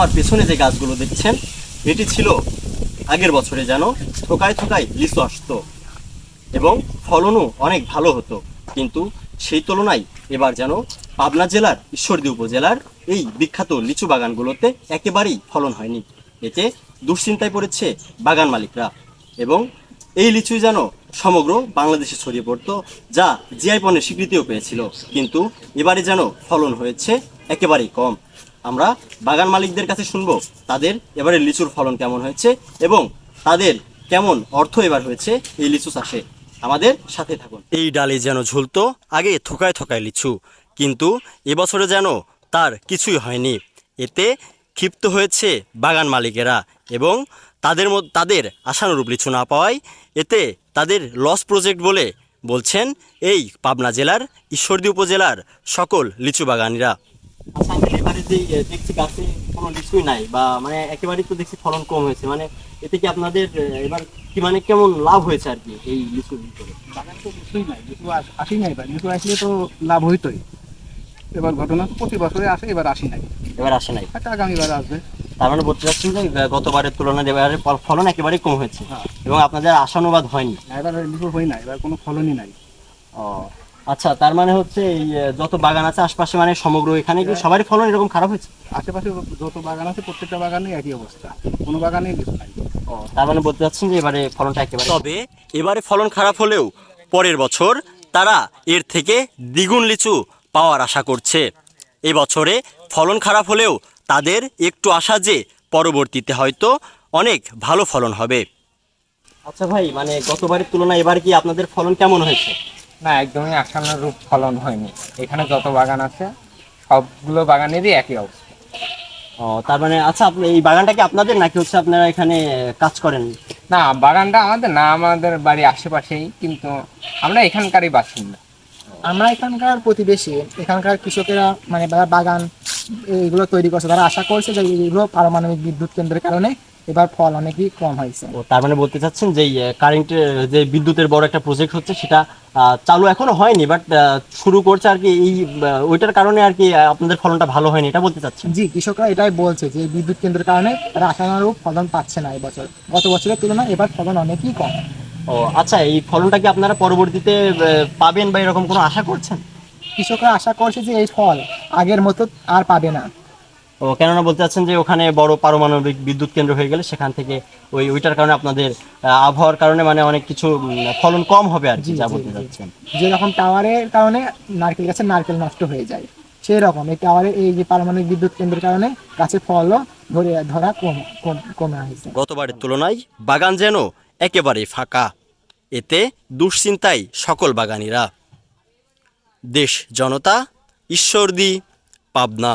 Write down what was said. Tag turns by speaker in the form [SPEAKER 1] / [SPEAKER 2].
[SPEAKER 1] আমার পেছনে যে গাছগুলো দেখছেন, এটি ছিল আগের বছরে যেন থোকায় থোকায় লিচু আসতো এবং ফলনও অনেক ভালো হতো। কিন্তু সেই তুলনায় এবার যেন পাবনা জেলার, ঈশ্বরদী উপজেলার এই বিখ্যাত লিচু বাগানগুলোতে একেবারেই ফলন হয়নি। এতে দুশ্চিন্তায় পড়েছে বাগান মালিকরা এবং এই লিচু যেন সমগ্র বাংলাদেশে ছড়িয়ে পড়তো, যা জিআই পণ্যের স্বীকৃতিও পেয়েছিল। কিন্তু এবারে যেন ফলন হয়েছে একেবারেই কম। আমরা বাগান মালিকদের কাছে শুনব, তাদের এবারে লিচুর ফলন কেমন হয়েছে এবং তাদের কেমন অর্থ এবার হয়েছে এই লিচু চাষে। আমাদের সাথে থাকুন। এই ডালে যেন ঝুলতো আগে থোকায় থোকায় লিচু, কিন্তু এবছরে যেন তার কিছুই হয়নি। এতে ক্ষিপ্ত হয়েছে বাগান মালিকেরা এবং তাদের মধ্যে তাদের আশানুরূপ লিচু না পাওয়ায় এতে তাদের লস প্রজেক্ট বলে বলছেন এই পাবনা জেলার ঈশ্বরদী উপজেলার সকল লিচু বাগানিরা। আচ্ছা দেখছি গাছে কোনো লিচুই নাই বা মানে একেবারেই তো দেখছি ফলন কম হয়েছে। মানে এতে কি আপনাদের এবার কি মানে কেমন লাভ হয়েছে আর কি এই লিচুর ভিতরে
[SPEAKER 2] বাগান তো কিছুই নাই লিচু আসি নাই এবার। লিচু আসলে তো লাভ হইতোই। এবার ঘটনা তো প্রতি বছরে আসে এবার আসি নাই।
[SPEAKER 1] এবার আসে নাই।
[SPEAKER 2] হয়তো আগামীবার আসবে।
[SPEAKER 1] তার মানে বলতে চাচ্ছেন যে গতবারের তুলনায় এবারে ফলন একেবারেই কম হয়েছে
[SPEAKER 2] হ্যাঁ।
[SPEAKER 1] এবং আপনাদের আশানুবাদ হয়নি।
[SPEAKER 2] এবার লিচু হই না এবার কোনো ফলনই নাই।
[SPEAKER 1] ও আচ্ছা তার মানে হচ্ছে এই যত বাগান আছে আশপাশে মানে সমগ্র এখানে কি সবারই ফলন এরকম খারাপ হয়েছে?
[SPEAKER 2] আশেপাশে যত বাগান আছে প্রত্যেকটা বাগানে একই অবস্থা। কোনো বাগানে নাই।
[SPEAKER 1] ও তার মানে বলতে চাচ্ছেন যে এবারে ফলনটা একেবারে তবে এবারে ফলন খারাপ হলেও পরের বছর তারা এর থেকে দ্বিগুণ লিচু পাওয়ার আশা করছে। এবছরে ফলন খারাপ হলেও তাদের একটু আশা যে পরবর্তীতে হয়তো অনেক ভালো ফলন হবে। আচ্ছা ভাই মানে গতবারের তুলনায় এবার কি আপনাদের ফলন কেমন হয়েছে?
[SPEAKER 3] না একদমই রূপ ফলন হয়নি। এখানে যত বাগান আছে সবগুলো বাগানেরই একই অবস্থা।
[SPEAKER 1] ও তার মানে আচ্ছা আপনি এই বাগানটা কি আপনাদের নাকি হচ্ছে আপনারা এখানে কাজ করেন?
[SPEAKER 3] না বাগানটা আমাদের না আমাদের বাড়ি আশেপাশেই কিন্তু আমরা এখানকারই বাসিন্দা।
[SPEAKER 4] আমরা এখানকার প্রতিবেশী এখানকার কৃষকেরা মানে বাগান এগুলো তৈরি করছে তারা আশা করছে যে এগুলো পারমাণবিক বিদ্যুৎ কেন্দ্রের কারণে এবার ফল অনেকই কম হয়েছে।
[SPEAKER 1] ও তার মানে বলতে চাচ্ছেন যে কারেন্টের যে বিদ্যুতের বড় একটা প্রজেক্ট হচ্ছে সেটা চালু এখনও হয়নি বাট শুরু করছে আর কি এই ওইটার কারণে আর কি আপনাদের ফলনটা ভালো হয়নি এটা বলতে চাচ্ছেন?
[SPEAKER 4] জি কৃষকরা এটাই বলছে যে বিদ্যুৎ কেন্দ্রের কারণে রাসায়নিক ফলন পাচ্ছে না এবছর। গত বছরের তুলনায় এবার ফলন অনেকই কম।
[SPEAKER 1] ও আচ্ছা এই ফলনটা কি আপনারা পরবর্তীতে পাবেন বা এরকম কোনো আশা করছেন?
[SPEAKER 4] কৃষকরা আশা করছে যে এই ফল আগের মতো আর পাবে না।
[SPEAKER 1] ও কেননা বলতে চাচ্ছেন যে ওখানে বড় পারমাণবিক বিদ্যুৎ কেন্দ্র হয়ে গেলে সেখান থেকে ওই ওইটার কারণে আপনাদের আবহাওয়ার কারণে মানে অনেক কিছু ফলন কম হবে আর কি যা বলতে। চাচ্ছেন।
[SPEAKER 4] যেরকম টাওয়ারের কারণে নারকেল গাছের নারকেল নষ্ট হয়ে যায় সেই রকম এই টাওয়ারের এই যে পারমাণবিক বিদ্যুৎ কেন্দ্রের কারণে গাছের ফলও ধরে ধরা কম কম কমে আসছে।
[SPEAKER 1] গতবারের তুলনায় বাগান যেন একেবারে ফাঁকা এতে দুশ্চিন্তায় সকল বাগানিরা। দেশ জনতা ঈশ্বরদী পাবনা।